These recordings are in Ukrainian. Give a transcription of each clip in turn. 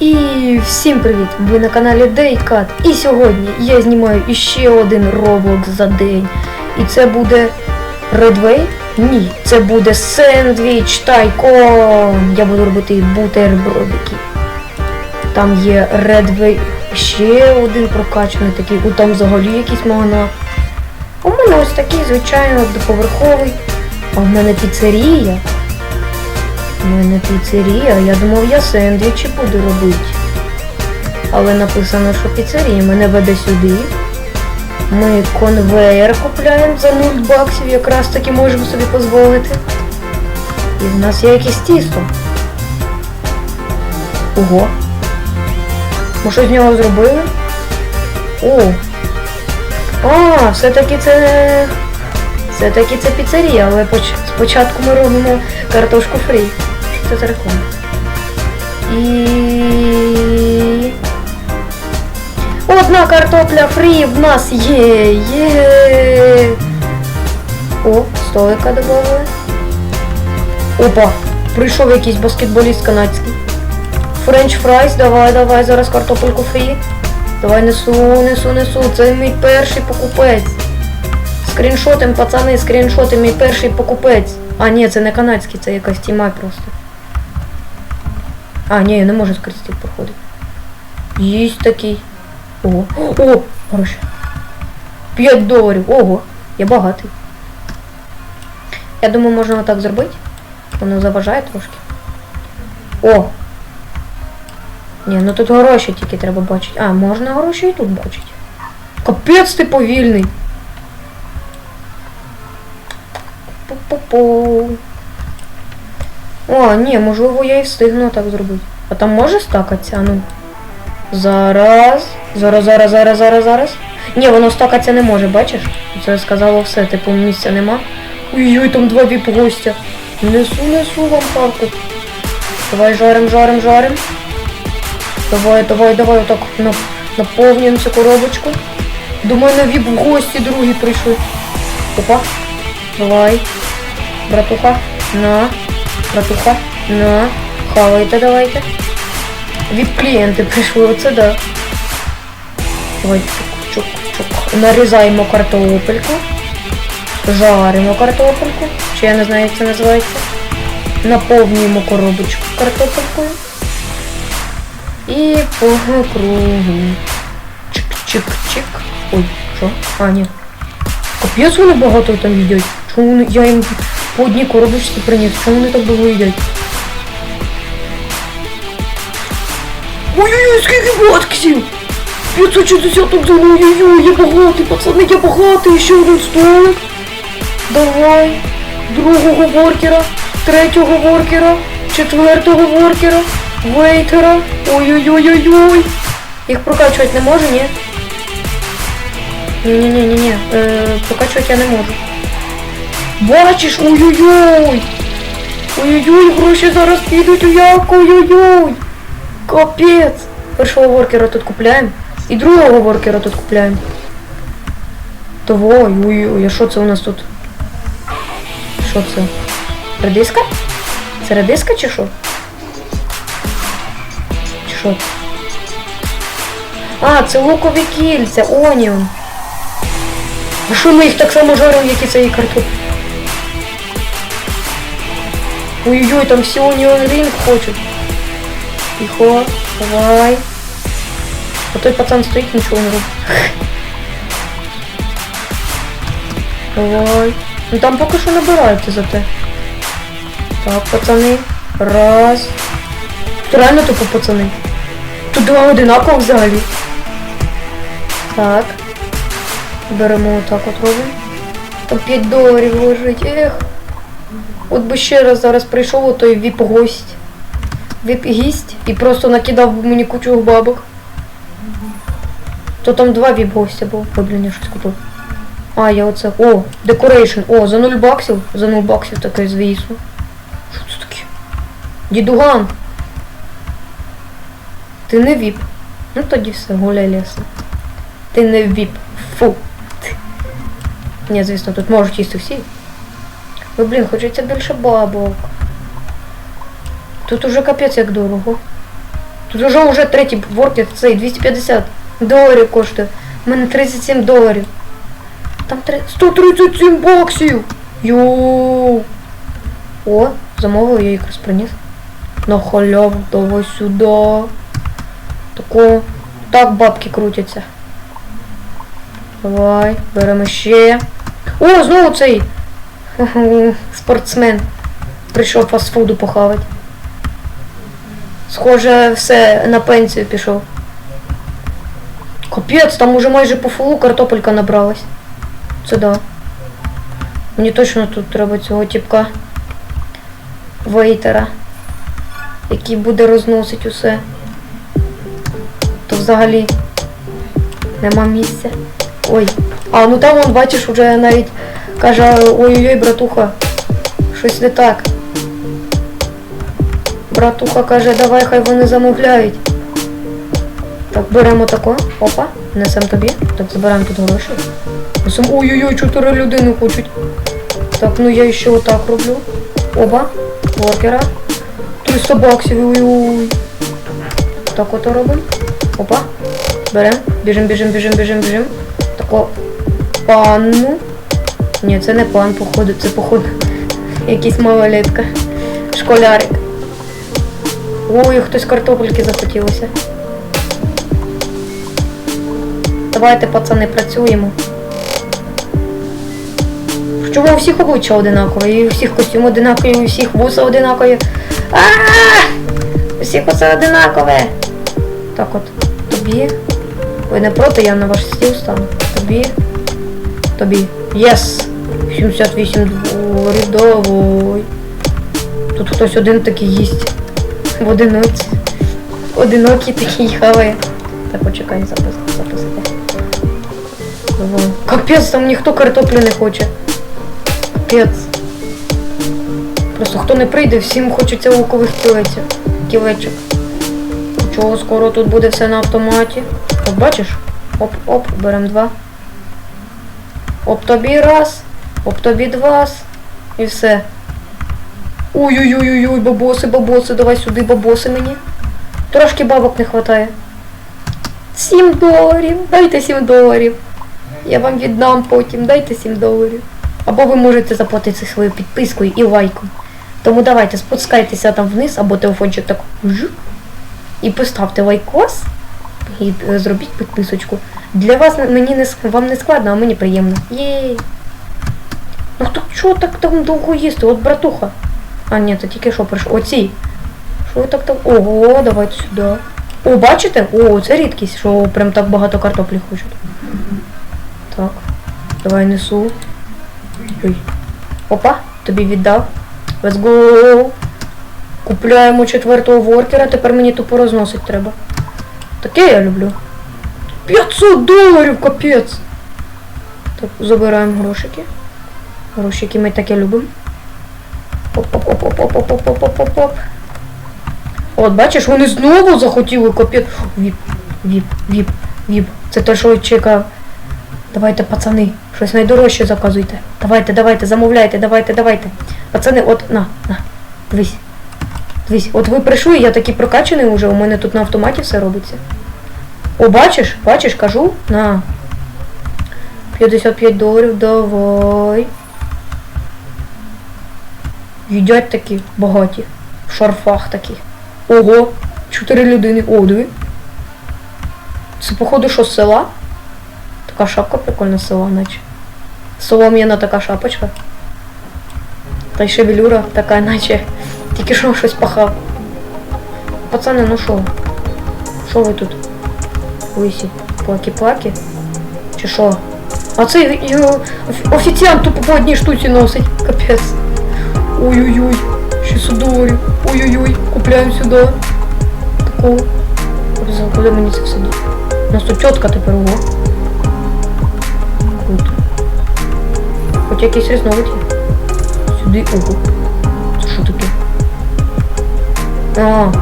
І всім привіт! Ви на каналі Дейкат. І сьогодні я знімаю іще один Roblox за день. І це буде Redway? Ні, це буде сендвіч тайкон. Я буду робити бутербродики. Там є Redway, ще один прокачаний такий, у там взагалі якийсь магнат. У мене ось такий, звичайно, доповерховий. А в мене піцерія. У мене піцерія, я думав, я сендвічі буду робити. Але написано, що піцерія мене веде сюди. Ми конвейер купляємо за 0 баксів, якраз таки можемо собі дозволити. І в нас є якесь тісто. Ого. Ми що з нього зробили? О! А, все-таки це. Все-таки це піцерія, але поч- спочатку ми робимо картошку фрі. Це за реклама? І. Одна картопля фрі в нас є. Є. О, столика додали. Опа! Прийшов якийсь баскетболіст канадський. Френч фрайс, давай, давай, зараз картопельку фрі. Давай несу, несу, несу. Це мій перший покупець. Скріншотим, пацани, скріншоти, мій перший покупець. А, ні, це не канадський, це якась тіма просто. А, ні, я не можу скрізь тих проходити. Єсть такий. Ого. О, гроші. 5 доларів. Ого, я багатий. Я думаю, можна отак зробити. Воно заважає трошки. О! Ні, ну тут гроші тільки треба бачити. А, можна гроші і тут бачити. Капець ти повільний. Пу-пу-пу. О, ні, можливо, я і встигну так зробити. А там може стакатися? Ну. Зараз. Зараз, зараз, зараз, зараз, зараз. Ні, воно стакатися не може, бачиш? Це сказало все, типу місця нема. Ой-ой, там два віп гостя. Несу, несу вам палку. Давай жарим, жарим, жарим. Давай, давай, давай, отак на, наповнюємо цю коробочку. До мене віп гості другі прийшли. Опа. Давай. Братуха. На. Братуха. На. Хавайте давайте. Віп-клієнти прийшли, оце да. Давай, чук, чук, чук. Нарізаємо картопельку. Жаримо картопельку. Чи я не знаю, як це називається. Наповнюємо коробочку картопелькою. І по кругу. Чик-чик-чик. Ой, що? А, ні. Капець вони багато там їдять. Чому. Я їм по одній коробочці приніс. Чому вони так довго їдять? Ой-ой-ой, скільки батксів! 560 тут ой-ой-ой, я багатий, пацани, я багатий, ще один столик. Давай. Другого воркера, третього воркера, четвертого воркера, вейтера. Ой-ой-ой-ой-ой. Їх прокачувати не можу, ні? Ні-ні-ні-ні-ні. Е, прокачувати я не можу. Бачиш, ой-ой-ой! Ой-ой-ой, гроші зараз підуть у явку, ой-ой-ой! Капець! Першого воркера тут купляємо. І другого воркера тут купляємо. Того, ой-ой-ой, а що це у нас тут? Що це? Редиска? Це редиска чи що? Чи що? А, це лукові кільця, оніон. А що ми їх так само жаримо, як і цієї картоплі? Ой-ой-ой, там всі оніон ринг хочуть. Тихо, давай. А той пацан стоїть, нічого не робить. Давай. Ну там поки що набирається за те. Так, пацани. Раз. Тут реально тупо пацани. Тут два одинаково взагалі. Так. Беремо отак от робимо. Там 5 доларів лежить. Ех. От би ще раз зараз прийшов отой віп-гость. Віп-гість і просто накидав би мені кучу бабок. То там два віп-гостя було. Ой, я щось купив. А, я оце. О, декорейшн. О, за 0 баксів. За 0 баксів таке, звісно. Що це таке? Дідуган. Ти не віп. Ну тоді все, гуляй лесно. Ти не віп. Фу. Ні, звісно, тут можуть їсти всі. Ой, блін, хочеться більше бабок. Тут уже капець як дорого. Тут вже вже третій воркер, цей 250 доларів коштує. У мене 37 доларів. Там три- 137 баксів! Йоу! О, замовив, я якраз приніс. На халяву, давай сюди. Тако. Так бабки крутяться. Давай, беремо ще. О, знову цей спортсмен. Прийшов фастфуду похавати. Схоже, все на пенсію пішов. Капець, там уже майже по фулу картопелька набралась. Це да. Мені точно тут треба цього тіпка. Вейтера. Який буде розносить усе. То взагалі нема місця. Ой. А, ну там он, бачиш, уже навіть каже, ой-ой-ой, братуха, щось не так. Братуха каже, давай хай вони замовляють. Так, беремо тако. Опа, несемо тобі. Так, забираємо тут гроші. Несем. Ой-ой-ой, чотири людини хочуть. Так, ну я ще отак роблю. Оба. Воркера. 300 баксів. Ой-ой. Так ото робимо. Опа. Берем. Біжим, біжим, біжим, біжим, біжим. Тако. Панну. Ні, це не пан, походу, це походу. Якийсь малолетка. Школярик. Ой, хтось картопельки захотілося. Давайте, пацани, працюємо. Чому у всіх обличчя одинакове, і у всіх костюм одинакові, і у всіх вуса одинакові. У всіх усе одинакове. Так от, тобі. Ви не проти, я на ваш стіл стану. Тобі. Тобі. Єс! 78 доларів. Тут хтось один такий їсть. В одиноці. Одинокий такий хаває. Так, почекай, запис, записати. Капець, там ніхто картоплю не хоче. Капець. Просто хто не прийде, всім хочеться лукових кілеців. Кілечок. Чого скоро тут буде все на автоматі? От бачиш? Оп-оп, берем два. Оп тобі раз, оп тобі два. І все. Ой-ой-ой-ой, бабоси, бабоси, давай сюди, бабоси мені. Трошки бабок не вистачає. 7 доларів, дайте 7 доларів. Я вам віддам потім, дайте 7 доларів. Або ви можете заплатити свою підпискою і лайком. Тому давайте спускайтеся там вниз, або телефончик так і поставте лайкос і е, зробіть підписочку. Для вас мені не вам не складно, а мені приємно. Єй. Ну хто чого так там довго їсти? От братуха. А, ні, це тільки що прийшов. Оці. Що ви так там? Ого, давайте сюди. О, бачите? О, це рідкість, що прям так багато картоплі хочуть. Так. Давай несу. Ой. Опа, тобі віддав. Let's go. Купляємо четвертого воркера, тепер мені тупо розносить треба. Таке я люблю. 500 доларів, капець! Так, забираємо грошики. Грошики ми таке любимо. Оп-оп-оп-оп-оп-оп-оп-оп-оп-оп. От, бачиш, вони знову захотіли капець. Віп, віп, віп, віп. Це те, що чекав. Давайте, пацани, щось найдорожче заказуйте. Давайте, давайте, замовляйте, давайте, давайте. Пацани, от, на, на, дивись. Дивись, от ви прийшли, я такий прокачаний уже, у мене тут на автоматі все робиться. О, бачиш, бачиш, кажу, на. 55 доларів, давай. Їдять такі багаті. В шарфах такі. Ого, чотири людини. О, диви. Це походу що з села? Така шапка прикольна села, наче. Солом'яна така шапочка. Та й шевелюра така, наче. Тільки що щось пахав. Пацани, ну що? Що ви тут? Лисі? Плакі-плаки? Чи що? А цей його офіціант тупо по одній штуці носить. Капець. Ой-ой-ой. 600 доларів. Ой-ой-ой. Купляємо сюди. Таку. Капець, Куди мені це все діти? У нас тут тітка тепер ого. Круто. Хоч якийсь різновид є. Сюди ого. Це що таке? А.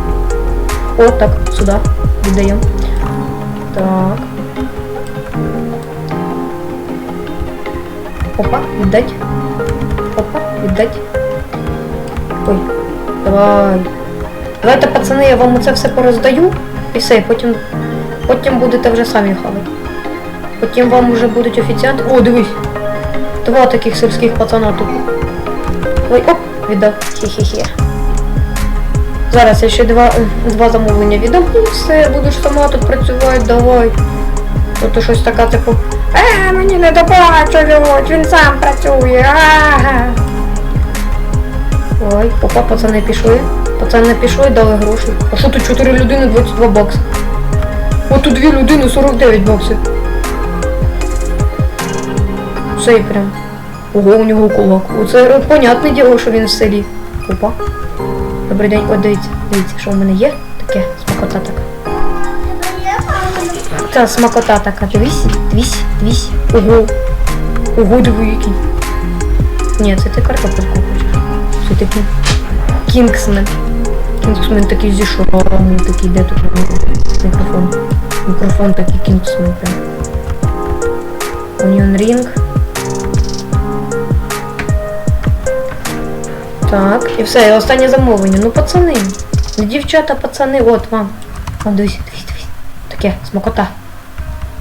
О, так, сюди. Віддаємо. Так. Опа, віддать. Опа, віддать. Ой, давай. Давайте, пацани, я вам оце все пороздаю. І все, потім, потім будете вже самі хавати. Потім вам вже будуть офіціанти. О, дивись. Два таких сільських пацана тут. Ой, оп, віддав. Хі-хі-хі. Зараз я ще два, два замовлення віддам. І все, будеш сама тут працювати, давай. Тобто щось така, типу. Е, мені не доплачують, він сам працює. Ага. Ой, опа, пацани пішли. Пацани пішли, дали гроші. А що тут 4 людини 22 бакси? О, тут 2 людини 49 баксів. Все і прям. Ого, у нього кулак. Оце е, понятне діло, що він в селі. Опа. Добрий день, от дивіться, дивіться, що в мене є. Таке, смакота така. Та смакота така, дивись, дивись, дивись. Ого. Ого, диви який. Ні, це ти картопельку хочеш. Це такий Кінгсмен. Кінгсмен такий зі шрамом, такий, де тут мікрофон. Мікрофон такий Кінгсмен прям. Onion Ring. Так, і все, і останнє замовлення. Ну, пацани. Ну, дівчата, пацани, от вам. Вон, дивись, дивись, дивись. Таке, смакота.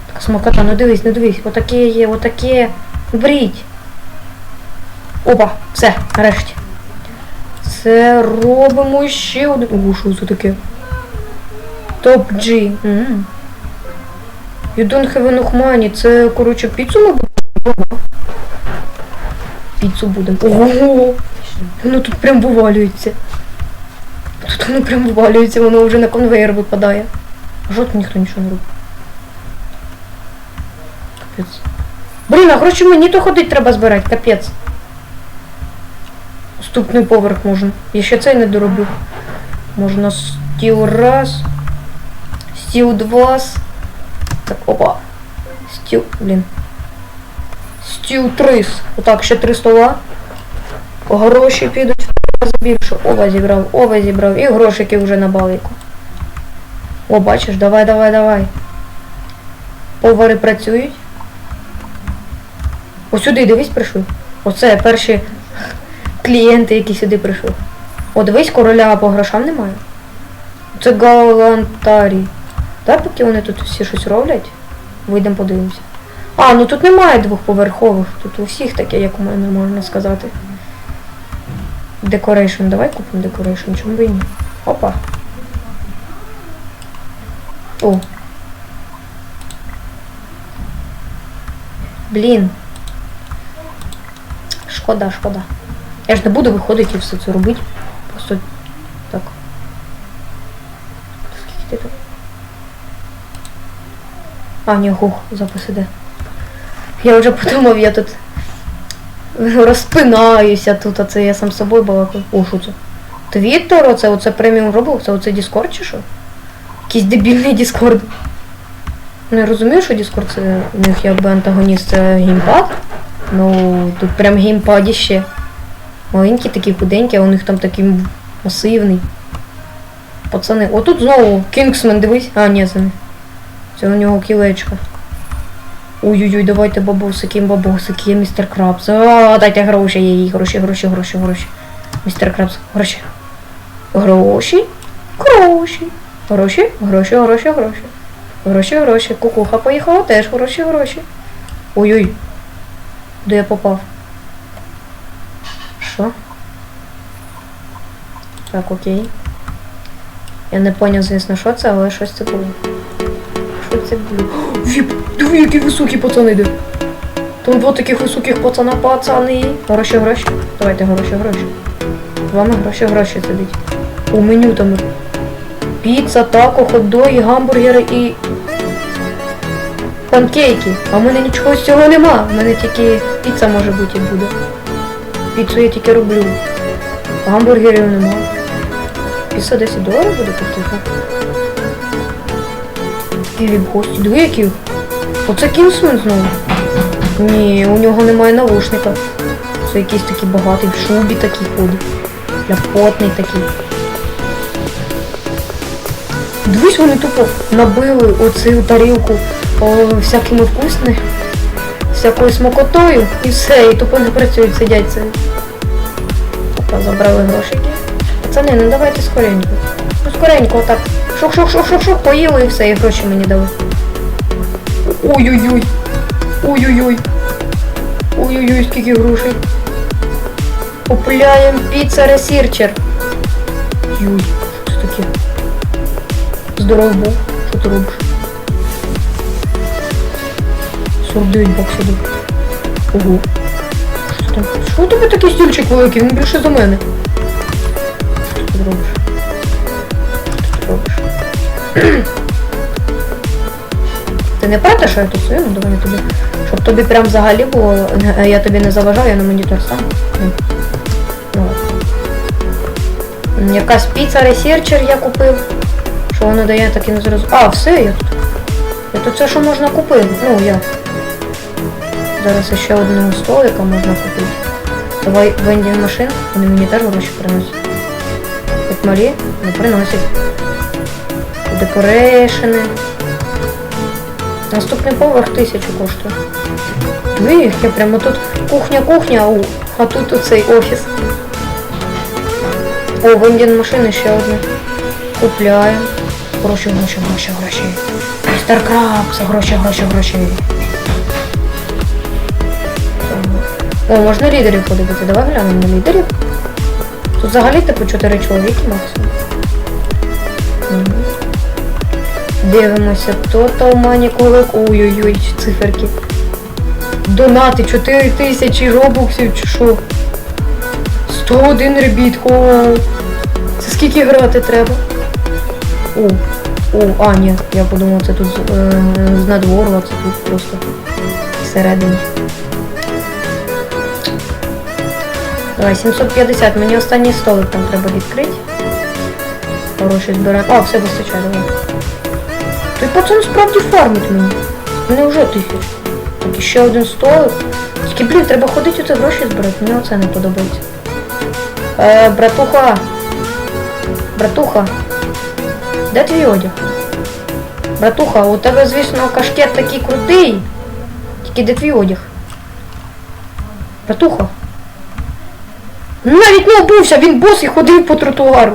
Така смакота, ну дивись, ну дивись. Отаке є, отаке. Бріть. Опа, все, нарешті. Це робимо ще один. О, що це таке? Топ G. М. You don't have enough money. Це, коротше, піцу ми будемо? Піцу будемо. Ого! Воно тут прям вивалюється. Тут воно прям вивалюється, воно вже на конвейер випадає. А що тут ніхто нічого не робить? Капець. Блін, а гроші мені то ходить треба збирати, капець. Наступний поверх можна. Я ще цей не доробив. Можна стіл раз. Стіл два. Так, опа. Стіл, блін. Стіл три. Отак, ще три стола. Гроші підуть в рази більше. Ова зібрав, ова зібрав. І грошики вже на балику. О, бачиш, давай, давай, давай. Повари працюють. Ось сюди, дивись, прийшли. Оце перші клієнти, які сюди прийшли. О, дивись, короля по грошам немає. Це галантарій. Так, поки вони тут всі щось роблять. Вийдемо подивимося. А, ну тут немає двохповерхових. Тут у всіх таке, як у мене можна сказати. Декорейшн. Давай купимо декорейшн. Чому і ні? Опа. О. Блін. Шкода, шкода. Я ж не буду виходити і все це робити. Просто так. Скільки ти тут? А, ні, хух, запис іде. Я вже подумав, я тут розпинаюся тут, а це я сам з собою балакаю. О, що це? Твіттер, оце, оце преміум Roblox, це оце Discord чи що? Якийсь дебільний Discord. Ну я розумію, що Discord це у них якби антагоніст це геймпад. Ну, тут прям геймпадіще. Маленький такий худенький, а у них там такий масивний. Пацани, отут знову Кінгсмен, дивись. А, ні, це не. Це у нього кілечка. Ой-ой-ой, давайте бабусики, бабусики, містер Крабс. А, дайте гроші, їй, гроші, гроші, гроші, гроші. Містер Крабс, гроші. Гроші, гроші. Гроші, гроші, гроші, гроші. Гроші, гроші. Кукуха поїхала теж гроші, гроші. Ой-ой. Де я попав? Що? Так, окей. Я не поняв, звісно, що це, але щось це було. Що це було? Віп, диви, які високі пацани де. Там два таких високих пацана, пацани. Гроші, гроші. Давайте гроші, гроші. Вами гроші, гроші сидить. У меню там піца, тако, хот-доги, гамбургери і панкейки. А в мене нічого з цього нема. У мене тільки піца може бути і буде. Піцу я тільки роблю. Гамбургерів нема. Піца 10 доларів буде коштувати? Які гості. Диви. Оце Кінсмен знову. Ні, у нього немає навушника. Це якийсь такий багатий в шубі такий ходить. Ляпотний такий. Дивись, вони тупо набили оцю тарілку о, всякими вкусними, всякою смакотою і все, і тупо не працюють, сидять це. Забрали грошики. Пацани, ну давайте скоренько. Ну скоренько так. Шух-шух-шух-шух-шух, поїли і все, і гроші мені дали. Ой-ой-ой. Ой-ой-ой. Ой-ой-ой, скільки грошей. Купляємо піца ресірчер. Юй, що таке? Здоров. Що ти робиш? 49 баксів. Ого. Що там? Що у тебе такий стільчик великий? Він більше за мене. Ти не проти, що я тут стою? Ну давай тобі. Щоб тобі прям взагалі було. е, Я тобі не заважаю, я на монітор сам. Якась піца ресерчер я купив. Що воно дає, так і не зрозумів. А, все, я тут. Я тут все, що можна купив. Ну, я. Зараз ще одного столика можна купити. Давай вендінг машин, вони мені теж гроші приносять. Хоч малі, але приносять. Декорейшени. Наступний поверх тисячу коштує. Ви, я прямо тут кухня-кухня, а тут оцей офіс. О, вендінг машини ще одне. Купляємо. Гроші, гроші, гроші, гроші. Містер Крабс, гроші, гроші, гроші. О, можна лідерів подивитися. Давай глянемо на лідерів. Тут взагалі типу 4 чоловіки максимум. Дивимося. Total Money Collect. Ой-ой-ой, циферки. Донати 4 тисячі робоксів чи що? 101 ребіт, хоу. Це скільки грати треба? О, о, а, ні, я подумав, це тут е, з а це тут просто всередині. Давай, 750, мені останній столик там треба відкрити. Хороший збираємо. А, все вистачає, давай. Той пацан справді фармить мені. Мене вже тисяч. Так, ще один столик. Тільки, блін, треба ходити оце гроші збирати, мені оце не подобається. Е, братуха. Братуха. Де твій одяг? Братуха, у тебе, звісно, кашкет такий крутий. Тільки де твій одяг? Братуха. Навіть не обувся, він босий ходив по тротуару.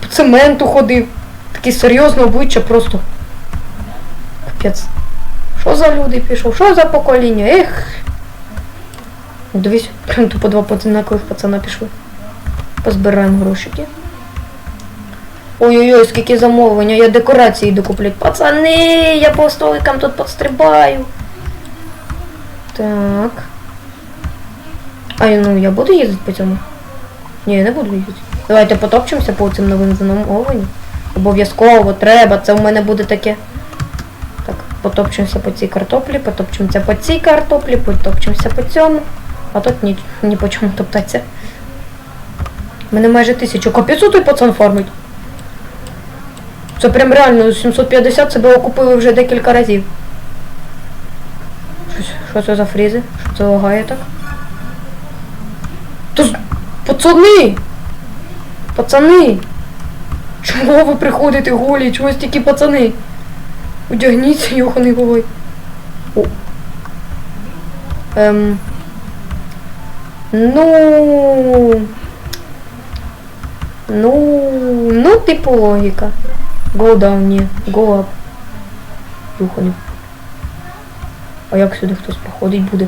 По цементу ходив. Таке серйозне обличчя просто. Капець. Що за люди пішов? Що за покоління? Ех. Ну, Дивись, прям тупо два однакових пацана пішли. Позбираємо грошики. Ой-ой-ой, скільки замовлення, я декорації докуплять. Пацани, я по столикам тут подстрибаю. Так. А ну я буду їздити по цьому? Ні, я не буду їздити. Давайте потопчемося по цим новим замовленням. Обов'язково треба, це в мене буде таке. Так, потопчемося по цій картоплі, потопчемося по цій картоплі, потопчемося по цьому. А тут ні, ні по чому топтаться. Мене майже тисячу. Капець той пацан фармить. Це прям реально 750 себе окупили вже декілька разів. Що це за фрізи? Що це лагає так? То з- пацани! Пацани! Чого ви приходите голі? Чого стільки пацани? Одягніться, йоханий бувай. О. Ем. Ну. Ну. Ну, типу логіка. Go down, ні. Go up. Юхані. А як сюди хтось проходить буде?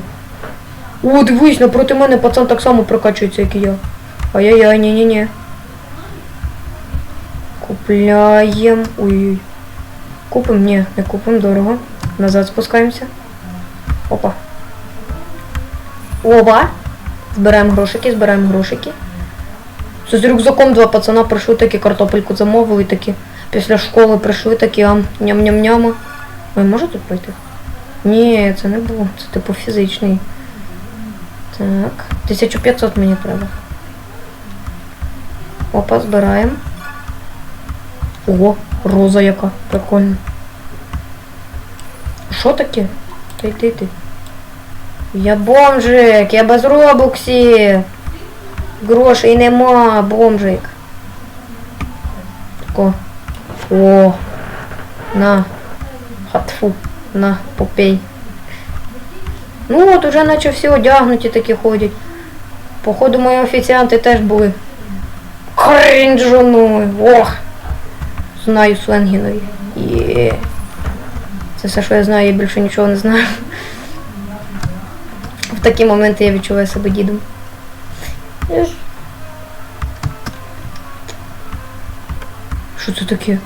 О, дивись, напроти мене пацан так само прокачується, як і я. Ай-яй-яй, ні-ні-ні. Купляємо. Ой-ой. Купим? Ні, не купим, дорого. Назад спускаємося. Опа. Опа. Збираємо грошики, збираємо грошики. Це з рюкзаком два пацана прийшли такі картопельку замовили такі. Після школи прийшли такі ам ням-ням-няма. Ви можете пройти? Ні, це не було. Це типу фізичний. Так. 1500 мені треба. Опа, збираємо. Ого, роза яка. Прикольна. Що таке? Ти ти ти. Я бомжик, я без робоксів. Грошей нема, бомжик. Тако. О. На. Хатфу. На, попей. Ну от уже наче всі одягнуті такі ходять. Походу мої офіціанти теж були. Кринжуною. Ох. Знаю сленги нові. Є. Це все, що я знаю, я більше нічого не знаю. В такі моменти я відчуваю себе дідом. Що це таке?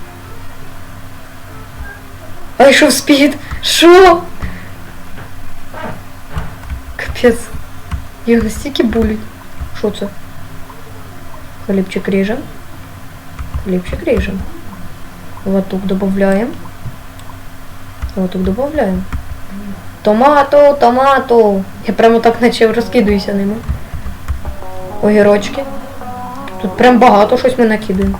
Ай, що спід? Що? Капець. Їх настільки булять. Що це? Хлібчик ріжем. Хлібчик ріжем. Латук додаємо. Латук додаємо. Томато, томато. Я прямо так наче розкидуюся ними. Огірочки. Тут прям багато щось ми накидаємо.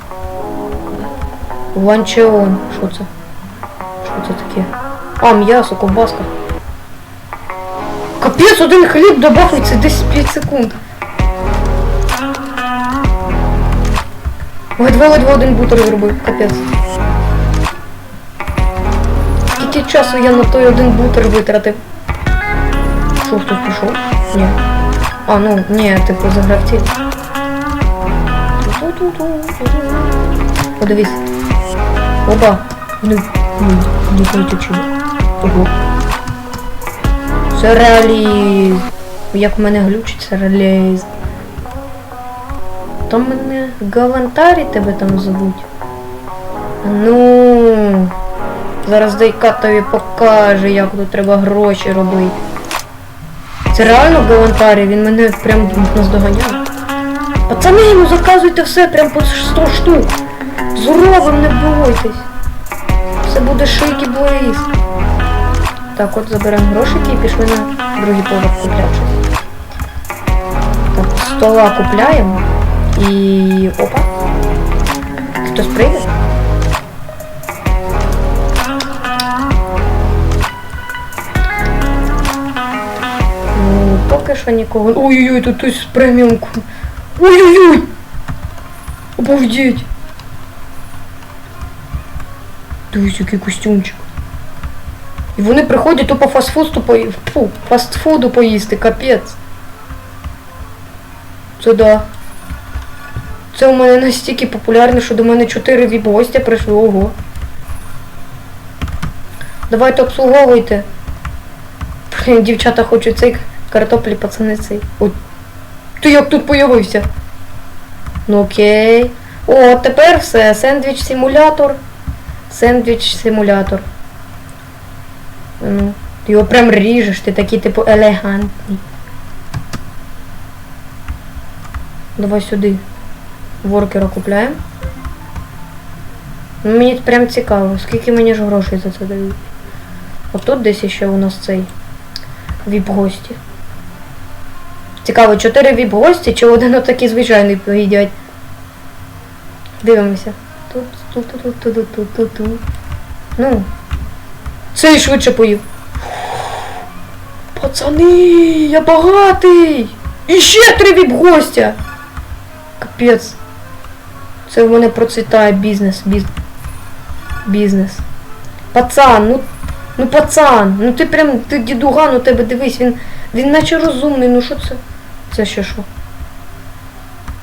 Ланчеон. Що це? Що це таке? А, м'ясо, ковбаска. Капець, один хліб добавиться десь 5 секунд. Ледве-ледве один бутер зробив, капець. Скільки часу я на той один бутер витратив? Що, хтось пішов? Ні. А, ну, ні, типу заграв ці. Подивись. Оба. Ну, ну, не полетючи. Ого. Сюрреалізм. Як в мене глючить сюрреалізм. Там мене Галантарі тебе там звуть. Ну. Зараз Дейка тобі покаже, як тут треба гроші робити. Це реально Галантарі, він мене прям наздоганяє. Пацани, ну заказуйте все, прям по 100 штук. Зробим, не бойтесь. Все буде шик і близь. Так, от заберемо грошики і пішли на другий поверх купляти. Так, стола купляємо. І... опа. Хтось прийде? Ну, поки що нікого. Ой-ой-ой, тут хтось преміумку. Ой-ой-ой! Обалдеть! Дивись, який костюмчик. І вони приходять тупо фастфуду пої... Фу, фастфуду поїсти, капець. Це да. Це у мене настільки популярно, що до мене 4 віп гостя прийшли. Ого. Давайте обслуговуйте. Блін, дівчата хочуть цей картоплі, пацани цей. От. Ти як тут появився? Ну окей. О, тепер все. Сендвіч симулятор. Ну, ти його прям ріжеш, ти такий типу елегантний. Давай сюди. Воркера купляємо. Ну, мені прям цікаво, скільки мені ж грошей за це дають. Отут десь ще у нас цей віп-гості. Цікаво, 4 віп-гості чи один отакий звичайний поїдять. Дивимося. Тут, тут, тут, тут, тут, тут, тут, тут. Ну. Цей швидше поїв. Пацани, я багатий! І ще три віп-гостя! Капець. Це в мене процвітає бізнес, біз... бізнес. Пацан, ну, ну пацан, ну ти прям, ти дідуган у тебе дивись, він, він наче розумний, ну що це? Це ще що?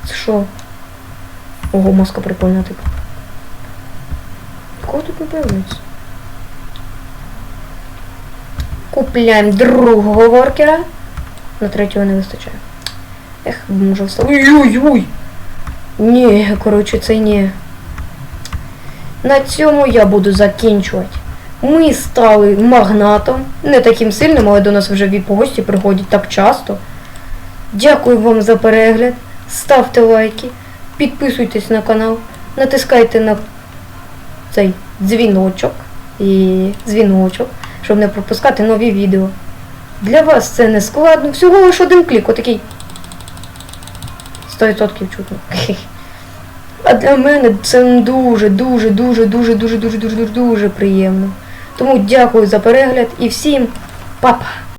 Це що? Ого, маска прикольна типу. Кого тут не появляється? Купляємо другого воркера. На третього не вистачає. Ех, може встав. Ой-ой-ой! Ні, коротше, це ні. На цьому я буду закінчувати. Ми стали магнатом. Не таким сильним, але до нас вже віп-гості приходять так часто. Дякую вам за перегляд. Ставте лайки, підписуйтесь на канал, натискайте на цей дзвіночок і дзвіночок, щоб не пропускати нові відео. Для вас це не складно. Всього лише один клік, отакий. 100% чутно. А для мене це дуже-дуже-дуже-дуже-дуже-дуже-дуже-дуже приємно. Тому дякую за перегляд і всім па-па!